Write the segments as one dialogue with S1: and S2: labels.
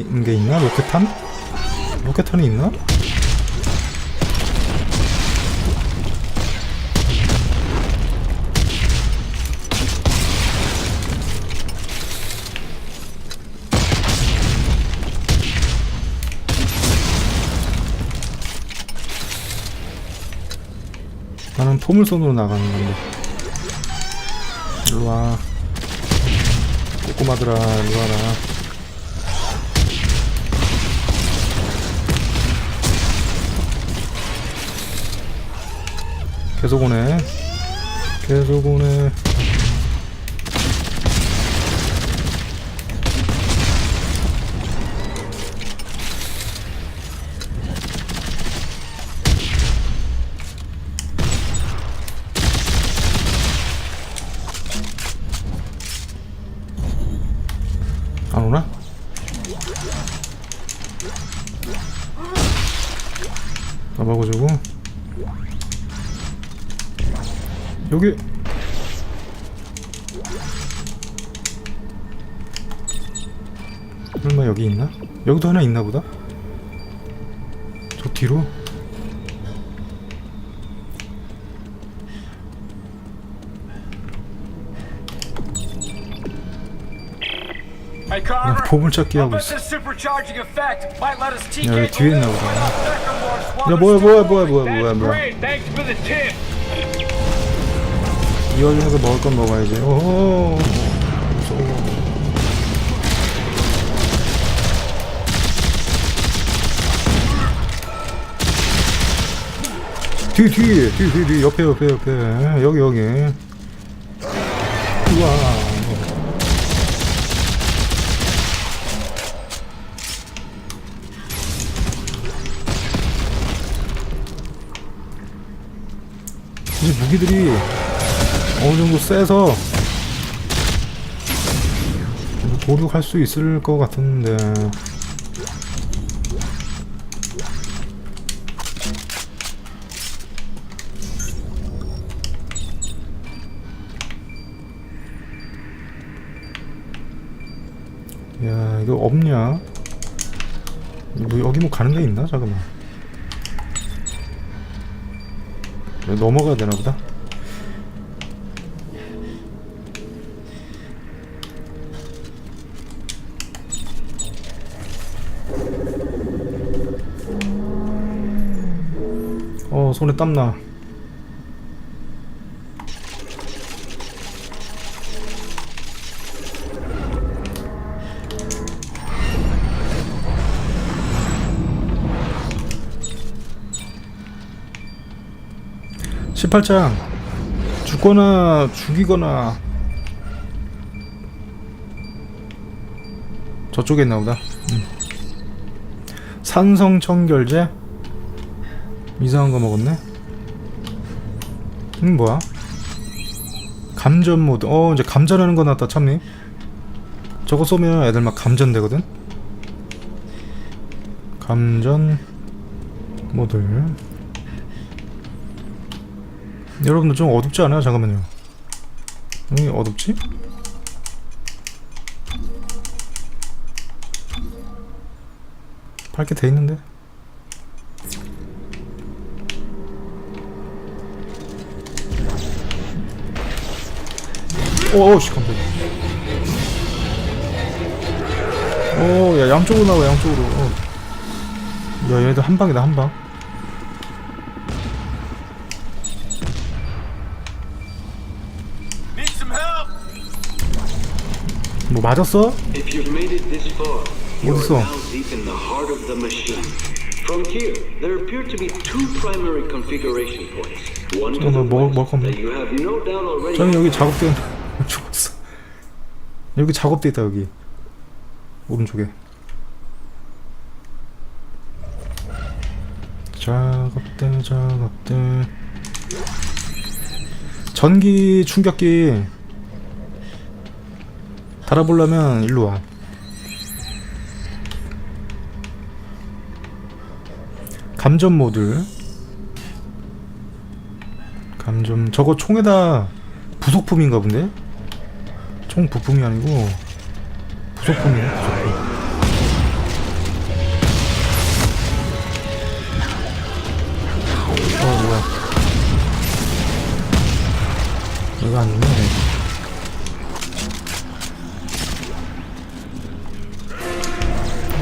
S1: 있는 게 있나? 로켓탄? 로켓탄이 있나? 나는 포물선으로 나가는 건데. 일로 와. 꼬꼬마들아, 일로 와라. 계속 오네. 계속 오네. 여기. 설마 여기 있나? 여기도 하나 있나 보다? 저 뒤로?
S2: Carver,
S1: 보물찾기 하고 있어.
S2: TK
S1: 여기 뒤에 있나 보다. 야야 뭐야 뭐야 뭐야 뭐야 뭐야 뭐야 이 와중에서 먹을 건 먹어야지. 오호 무서워. 뒤 뒤에 뒤뒤 뒤 옆에 옆에 옆에. 여기 여기. 우와. 이 무기들이 어느 정도 세서 도륙할 수 있을 것 같은데. 야 이거 없냐? 뭐 여기 뭐 가는 데 있나? 잠깐만. 넘어가야 되나 보다 어 손에 땀나. 십팔장. 죽거나 죽이거나 저쪽에 있나 보다. 음. 산성청결제 이상한 거 먹었네. 음 뭐야? 감전 모드. 어 이제 감전하는 거 나왔다 참니. 저거 쏘면 애들 막 감전되거든. 감전 모드. 여러분들 좀 어둡지 않아요? 잠깐만요. 여기 어둡지? 밝게 돼 있는데. 오씨 깜짝이야 오야 양쪽으로 나와 양쪽으로 어. 야 얘들 한 방이다 한방? 뭐 맞았어? 어딨어?
S3: From here, there appear to be two primary configuration points. One to the
S1: 뭐-
S3: west
S1: 뭐 컴-
S3: that you have no doubt already.
S1: 저기 여기 작업대 죽었어 여기 작업대 있다 여기. 오른쪽에. 작업대 작업대 전기 충격기. 달아보려면 일로 와. 감전 모드 감전 저거 총에다 부속품인가 본데? 총 부품이 아니고 부속품이에요 부속품. 어 뭐야. 이거 아니네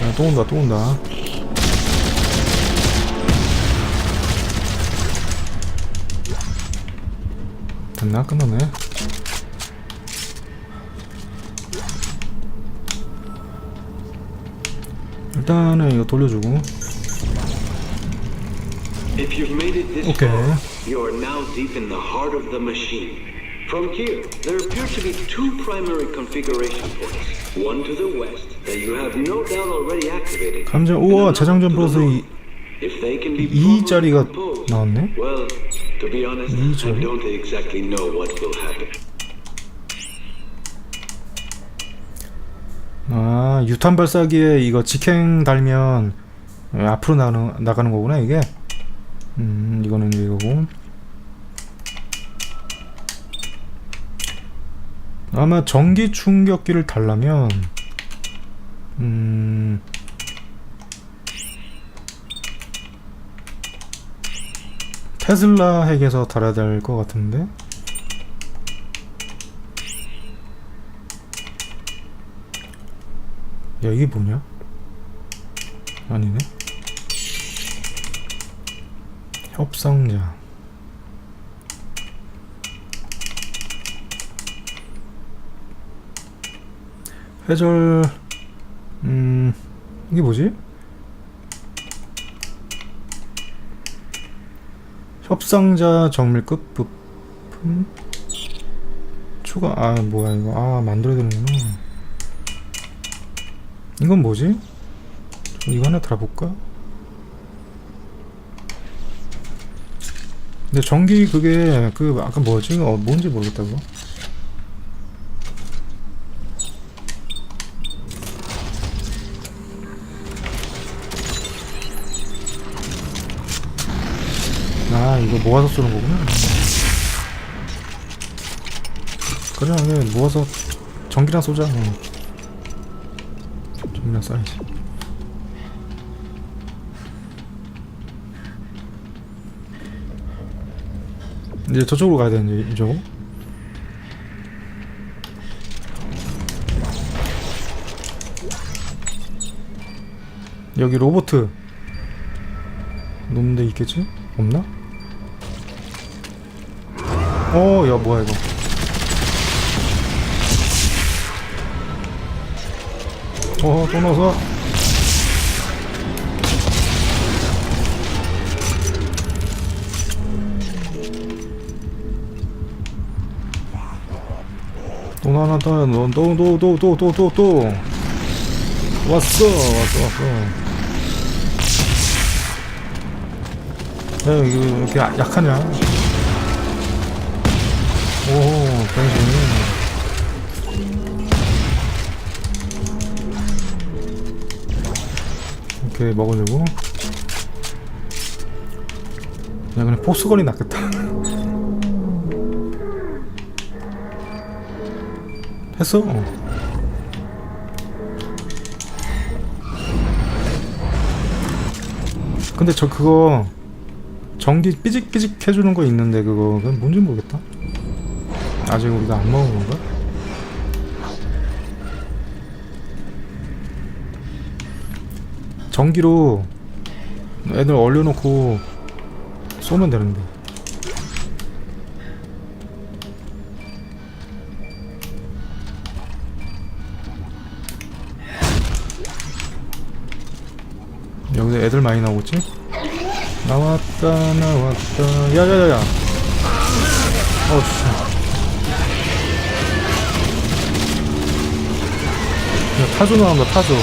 S1: 야, 아, 또 온다 또 온다. 됐나? 끝났네. 일단은 이거 돌려주고
S3: far, you are now deep in the heart of the machine. From here, there appear to be two primary configuration points. One to the west that you have no doubt already activated.
S1: 감자 우와 재장전 플러스
S3: north.
S1: 이,
S3: If they can be
S1: 이
S3: properly
S1: 자리가
S3: composed,
S1: 나왔네?
S3: Well, to be honest,
S1: 이
S3: I
S1: 자리?
S3: don't exactly know what will happen.
S1: 아 유탄 발사기에 이거 직행 달면 앞으로 나가는, 나가는 거구나 이게? 음 이거는 이거고. 아마 전기 충격기를 달라면 음 테슬라 핵에서 달아야 될 것 같은데 야 이게 뭐냐? 아니네. 협상자. 회절 음 이게 뭐지? 협상자 정밀급 부품? 추가 아 뭐야 이거. 아 만들어야 되는구나 이건 뭐지? 저 이거 하나 달아볼까? 근데 전기 그게 그 아까 뭐지? 어 뭔지 모르겠다 그거 아 이거 모아서 쏘는 거구나 그래 모아서 전기랑 쏘자 응. 전기랑 쏴야지 이제 저쪽으로 가야 되는데 이쪽 여기 로보트 놈데 있겠지? 없나? 어, 야 뭐야 이거? 어, 또 넣어서. 또 하나 더, 너또또 또 또 또 또 왔어, 왔어, 왔어. 야, 이거 왜 이렇게 약- 약하냐? 오, 변신. 이렇게 먹어주고. 야, 그냥 포스건이 낫겠다. 했어? 어. 근데 저 그거 전기 삐직삐직 해주는 거 있는데 그거 뭔지 모르겠다 아직 우리가 안 먹은 건가? 전기로 애들 얼려놓고 쏘면 되는데. 여기서 애들 많이 나오겠지? 나왔다 나왔다. 야야야야. 어야 타조 나온다 타조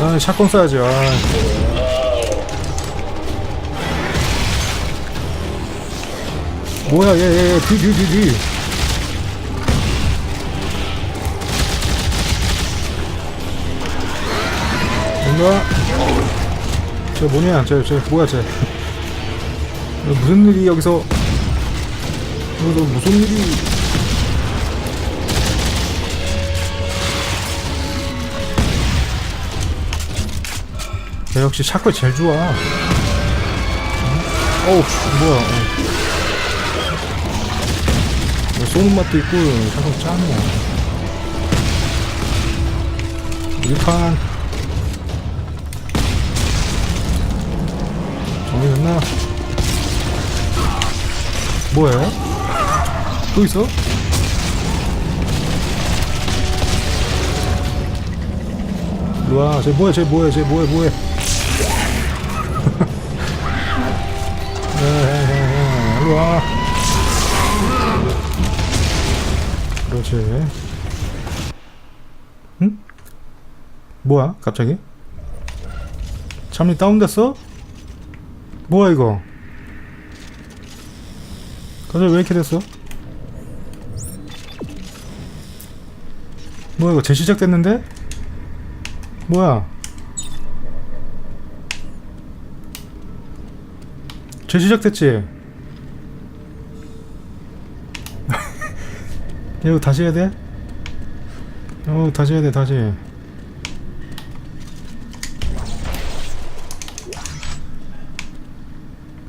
S1: 아 샷건 쏴야지. 아. 뭐야 얘얘 뒤 뒤 뒤 뒤. 뭔가? 저 뭐냐? 저 저 뭐야 저 무슨 일이 여기서? 무슨 일이 야, 역시 샷건 제일 좋아 응? 어우 뭐야 어. 쏘는 맛도 있고 사실 짱이야 1판 정리됐나? 뭐해? 또 있어? 일로와 쟤 뭐야 쟤 뭐야 쟤 뭐야 뭐해 와 그렇지 응? 뭐야 갑자기? 참이 다운됐어? 뭐야 이거 갑자기 왜 이렇게 됐어? 뭐야 이거 재시작 됐는데? 뭐야 재시작 됐지? 이거 다시 해야 돼? 어 다시 해야 돼 다시.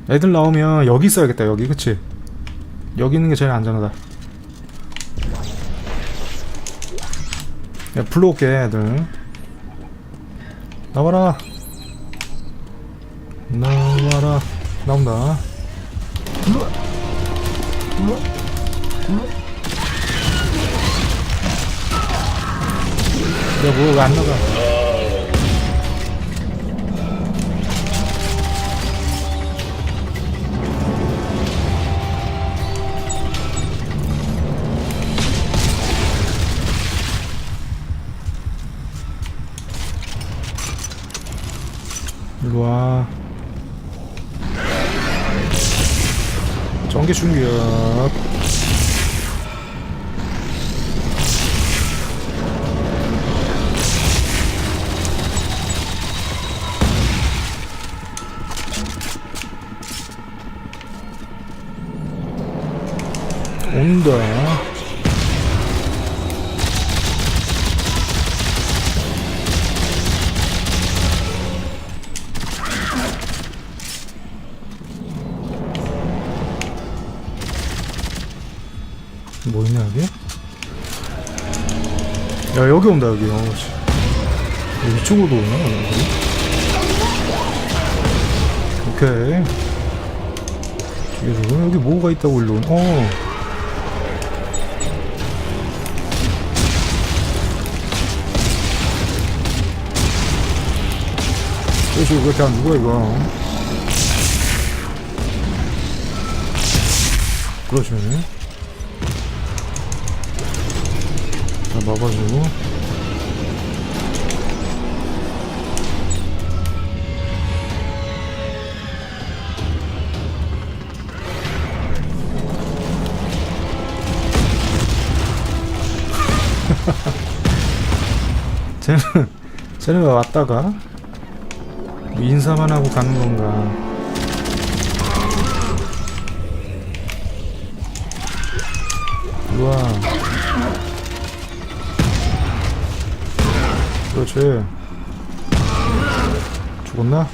S1: 애들 나오면 여기 있어야겠다 여기. 그치? 여기 있는 게 제일 안전하다. 야 불러올게 애들. 나와라. 나와라. 나온다 야 뭐야 왜안 나가. 일로 와. 전기 충격 뭐 있냐 여기? 야 여기 온다 여기 어, 씨. 야, 이쪽으로도 오나 여기? 오케이 뒤에서 여기 뭐가 있다고 일로 오나? 어왜 이렇게 안 죽어 이거 자 막아주고. 쟤는 쟤는 왜 왔다가 인사만 하고 가는 건가. 우와 그렇지 죽었나?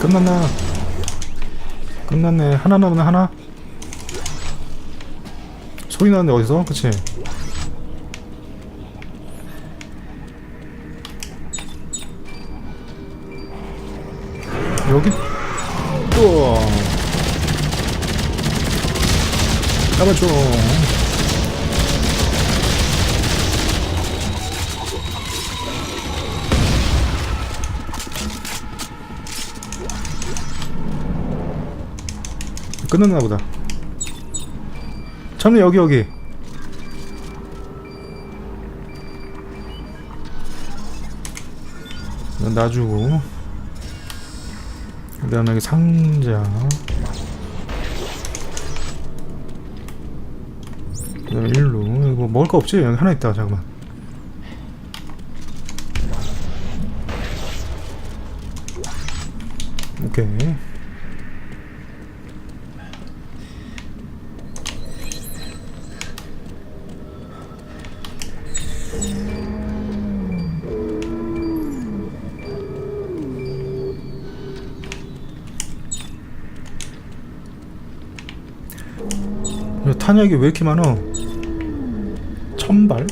S1: 끝났나? 끝났네 하나 남았네 하나? 소리 나는데 어디서? 그치? 여기 또 잡아줘 끝났나 보다. 참내 여기 여기. 놔주고. 그 다음에 상자. 그 다음에 일로. 이거 먹을 거 없지? 여기 하나 있다. 잠깐만. 오케이 탄약이 왜 이렇게 많아? 천발?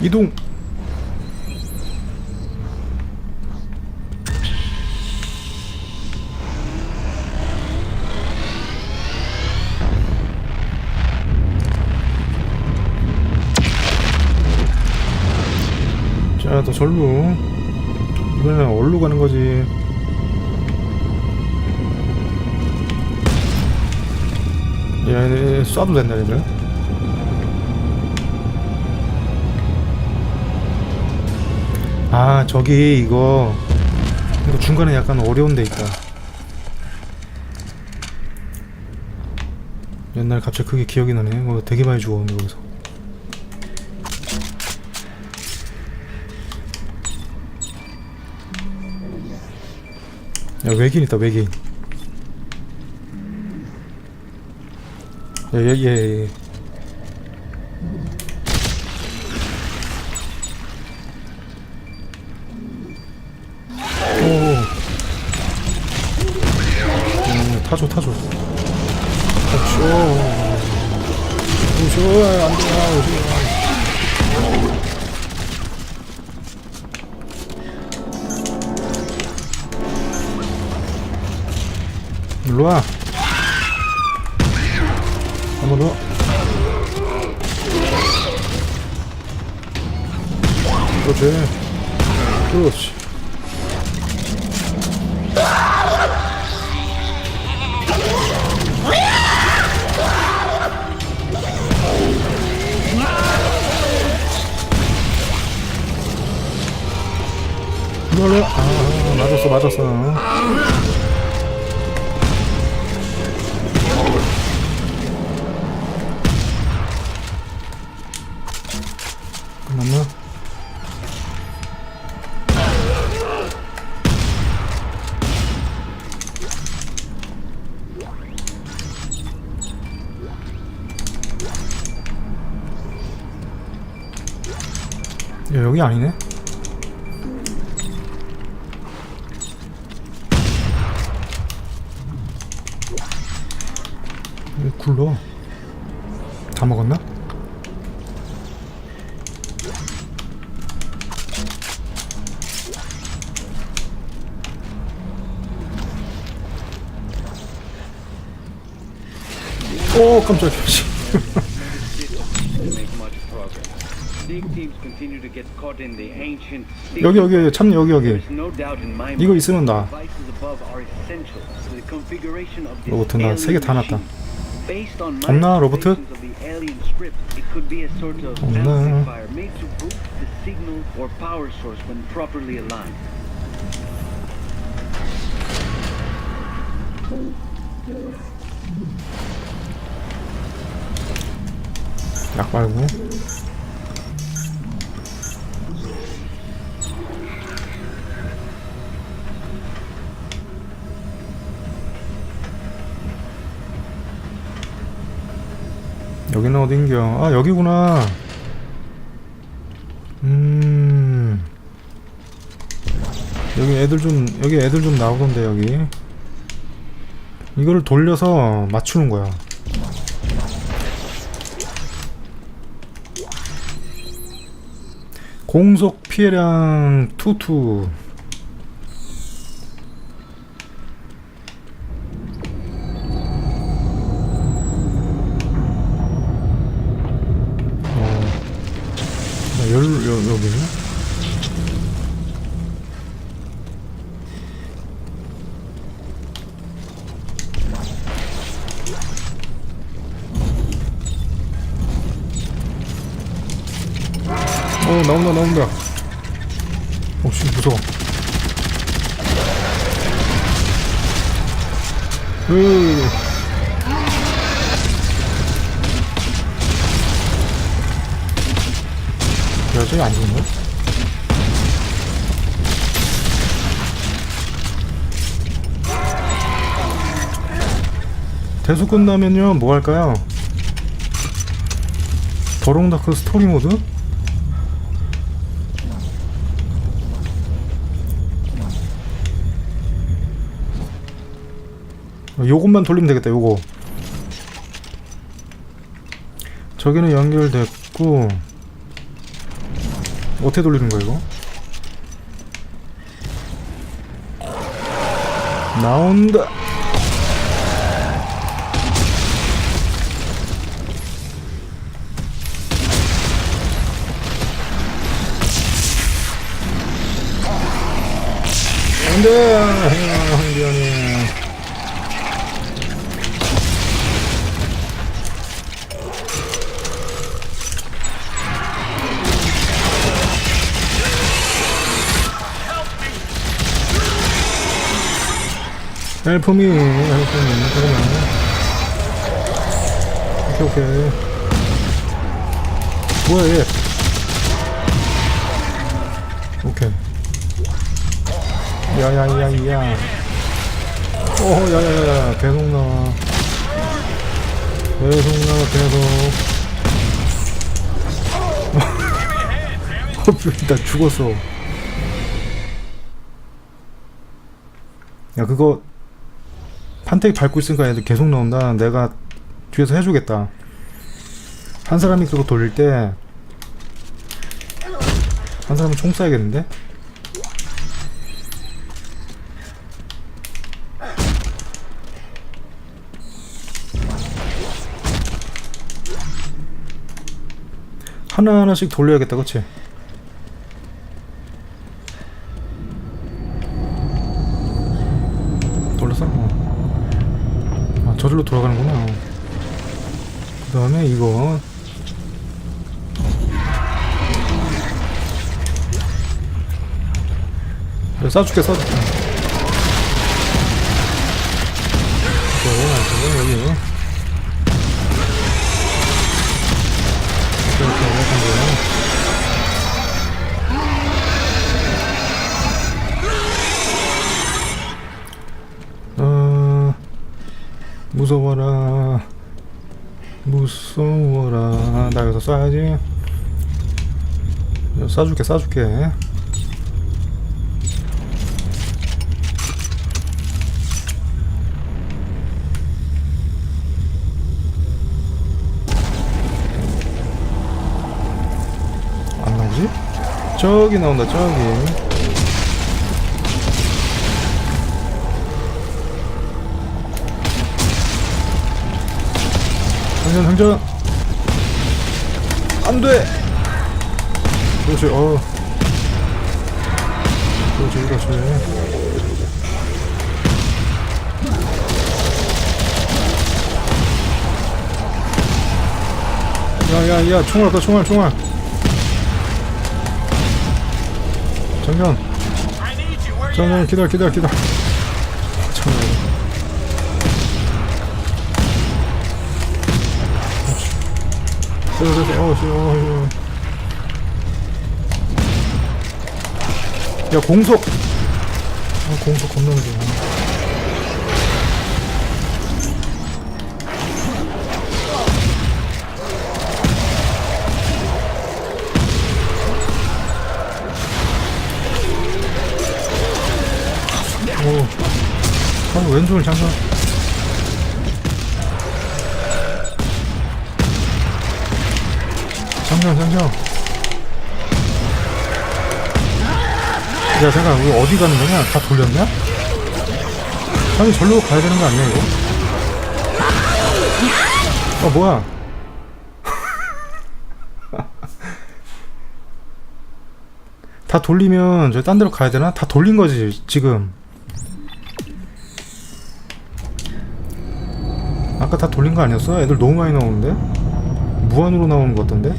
S1: 이동. 절로. 이번에는 얼로 가는 거지. 야, 얘네 쏴도 된다, 얘들. 아, 저기 이거. 이거 중간에 약간 어려운 데 있다. 옛날 갑자기 그게 기억이 나네. 뭐 되게 많이 죽었는데, 거기서. 야 외계인 있다 외계인 야얘얘 얘, 얘. 오. 그렇지. 그렇지. 아 맞았어 맞았어 여기 아니네? 왜 굴러? 다 먹었나? 오 깜짝이야 여기 여기 여기 참 여기 여기 이거 있으면 나
S3: devices above are essential to the configuration of this
S1: 로봇 나세 개 다 났다 없나,
S3: the alien script, it
S1: 여기는 어딘겨? 아 여기구나. 음. 여기 애들 좀 여기 애들 좀 나오던데 여기. 이거를 돌려서 맞추는 거야. 공속 피해량 투투 어, 나 열, 여, 여기네? 어 나온다 나온다. 어씨 무서워. 으 저기 안 죽네? 대수 끝나면요 뭐 할까요? 더롱다크 스토리 모드? 어, 요것만 돌리면 되겠다 요거 저기는 연결됐고 어떻게 돌리는 거야 이거? 나온다. 안돼 황비언이 헬프미 헬프미 잠깐만 오케이 오케이. 뭐야 얘? 오케이. 야야야야. 오 야야야 계속 나와. 계속 나와 계속. 나 죽었어. 야 그거 판테기 밟고 있으니까 애들 계속 나온다 내가 뒤에서 해주겠다 한 사람이 그거 돌릴 때 한 사람은 총 쏴야겠는데? 하나하나씩 돌려야겠다 그치? 돌렸어? 저절로 돌아가는구나. 그 다음에 이거. 쏴줄게 쏴줄게 무서워라. 무서워라. 나 여기서 쏴야지. 쏴줄게 쏴줄게. 안 나오지? 저기 나온다 저기 장전 장전 안돼. 그렇지 어. 그렇지 그렇지 야야야 총알 없다 총알 총알. 장전 장전
S2: at?
S1: 기다려 기다려 기다려 장전 야 공속. 아, 공속 겁나 느려 오, 아, 왼쪽을 잠깐. 잠깐, 잠깐. 야, 잠깐, 우리 어디 가는 거냐? 다 돌렸냐? 아니, 절로 가야 되는 거 아니야, 이거? 어, 뭐야? 다 돌리면 저 딴 데로 가야 되나? 다 돌린 거지, 지금. 아까 다 돌린 거 아니었어? 애들 너무 많이 나오는데? 무한으로 나오는 것 같던데?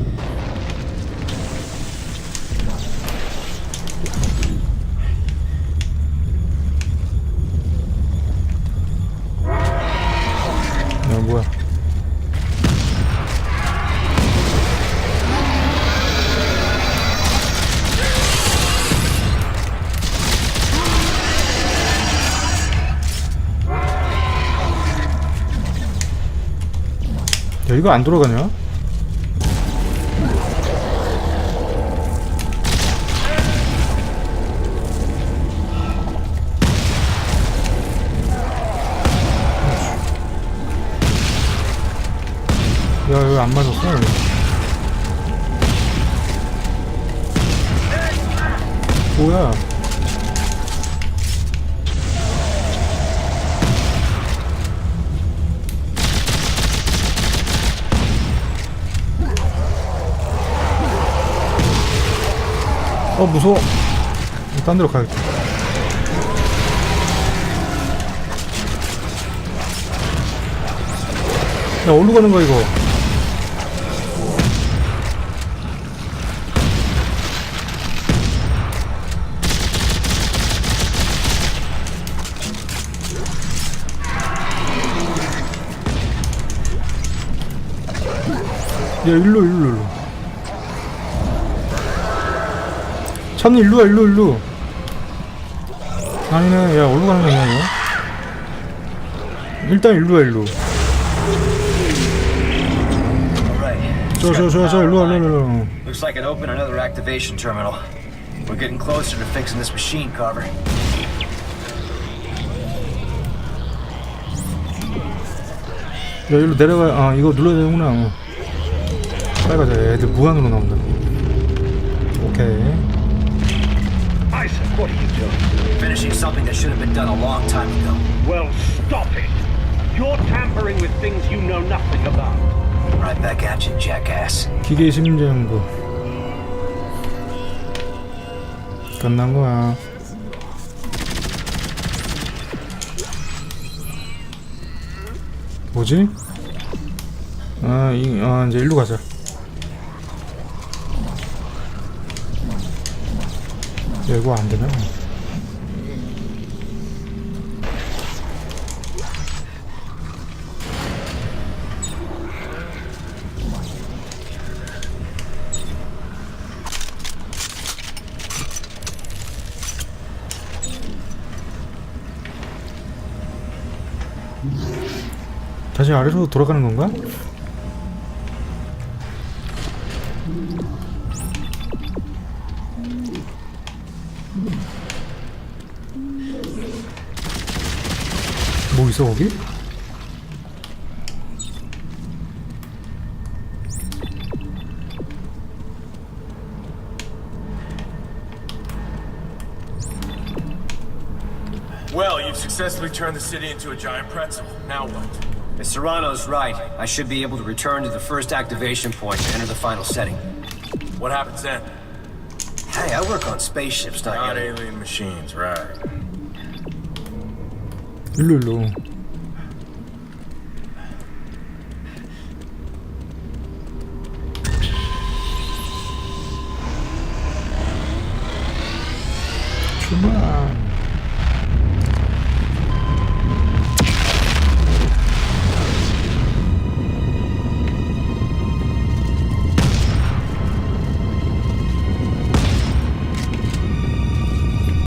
S1: 이거 안 돌아가냐? 야 이거 안 맞았어 뭐야 어 무서워. 딴 데로 가야겠다. 야 어디로 가는 거야 이거? 야 일로 일로 일로 찬이 일로 와 일로 일로 아니네 야 어디로 가는 거냐 이거 일단 일로 와 일로
S2: Alright.
S1: 저저저저 일로 와 일로 와, 일로 와
S2: Looks like it opened another activation terminal. We're getting closer to fixing this machine, Carver.
S1: 야 일로 내려가 아 이거 눌러야 되는구나 어. 빨리 가자 애들 무한으로 나온다 오케이
S4: what are you doing?
S2: Finishing something that should have been done a long time ago.
S4: Well, stop it. You're tampering with things you know nothing about.
S2: Right back at you, jackass.
S1: 기계 심장부 끝난 거야 뭐지? 아, 이, 아 이제 일로 가자 야, 이거 안 되나? 다시 아래로 돌아가는 건가?
S5: Well, you've successfully turned the city into a giant pretzel. Now what?
S2: If Serrano's right, I should be able to return to the first activation point to enter the final setting.
S5: What happens then?
S2: Hey, I work on spaceships, not,
S5: not alien machines, right?
S1: Lulu. 로 일로 출발